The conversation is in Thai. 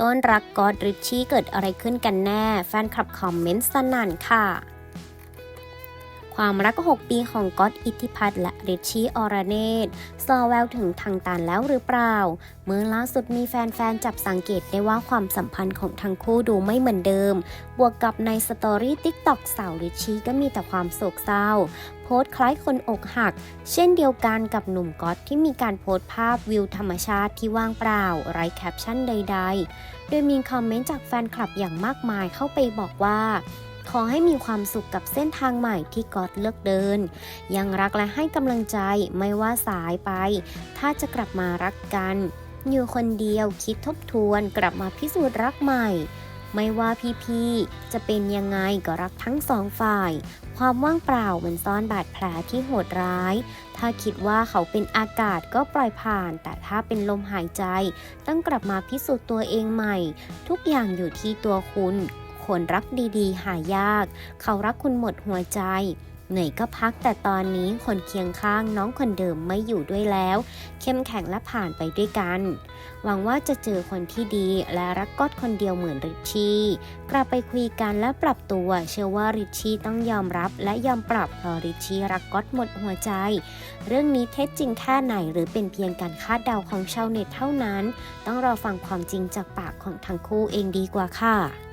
ต้นรักกอดริชชี่เกิดอะไรขึ้นกันแน่ แฟนคลับคอมเมนต์สนั่นค่ะ ความรัก 6 ปีของก๊อตอิทธิพัฒน์และริชชี่อรเนตซอแววถึงทางตันแล้วหรือเปล่า เมื่อล่าสุดมีแฟนๆ จับสังเกตได้ว่าความสัมพันธ์ของทั้งคู่ดูไม่เหมือนเดิม บวกกับในสตอรี่ติ๊กต็อกสาวริชชี่ก็มีแต่ความโศกเศร้าโพสต์คล้ายคนอกหัก เช่นเดียวกันกับหนุ่มก๊อตที่มีการโพสต์ภาพวิวธรรมชาติที่ว่างเปล่า ไร้แคปชั่นใด ๆ โดยมีคอมเมนต์จากแฟนคลับอย่างมากมายเข้าไปบอกว่า ขอให้มีความสุขกับเส้นทางใหม่ที่ก๊อตเลือกเดิน ยังรักและให้กำลังใจไม่ว่าสายไป ถ้าจะกลับมารักกัน อยู่คนเดียวคิดทบทวนกลับมาพิสูจน์รักใหม่ ไม่ว่าพี่ๆจะเป็นยังไงก็รักทั้งสองฝ่าย ความว่างเปล่ามันซ่อนบาดแผลที่โหดร้าย ถ้าคิดว่าเขาเป็นอากาศก็ปล่อยผ่าน แต่ถ้าเป็นลมหายใจ ต้องกลับมาพิสูจน์ตัวเองใหม่ ทุกอย่างอยู่ที่ตัวคุณ คนรักดีๆ หายาก เขารักคุณหมดหัวใจ เหนื่อยก็พักแต่ตอนนี้คนเคียงข้างน้องคนเดิมไม่อยู่ด้วยแล้ว เข้มแข็งและผ่านไปด้วยกัน หวังว่าจะเจอคนที่ดีและรักก๊อตคนเดียวเหมือนริชชี่กลับไปคุยกันและปรับตัว เชื่อว่าริชชี่ต้องยอมรับและยอมปรับเพราะริชชี่รักก๊อตหมดหัวใจ เรื่องนี้เท็จจริงแค่ไหนหรือเป็นเพียงการคาดเดาของชาวเน็ตเท่านั้น ต้องรอฟังความจริงจากปากของทั้งคู่เองดีกว่าค่ะ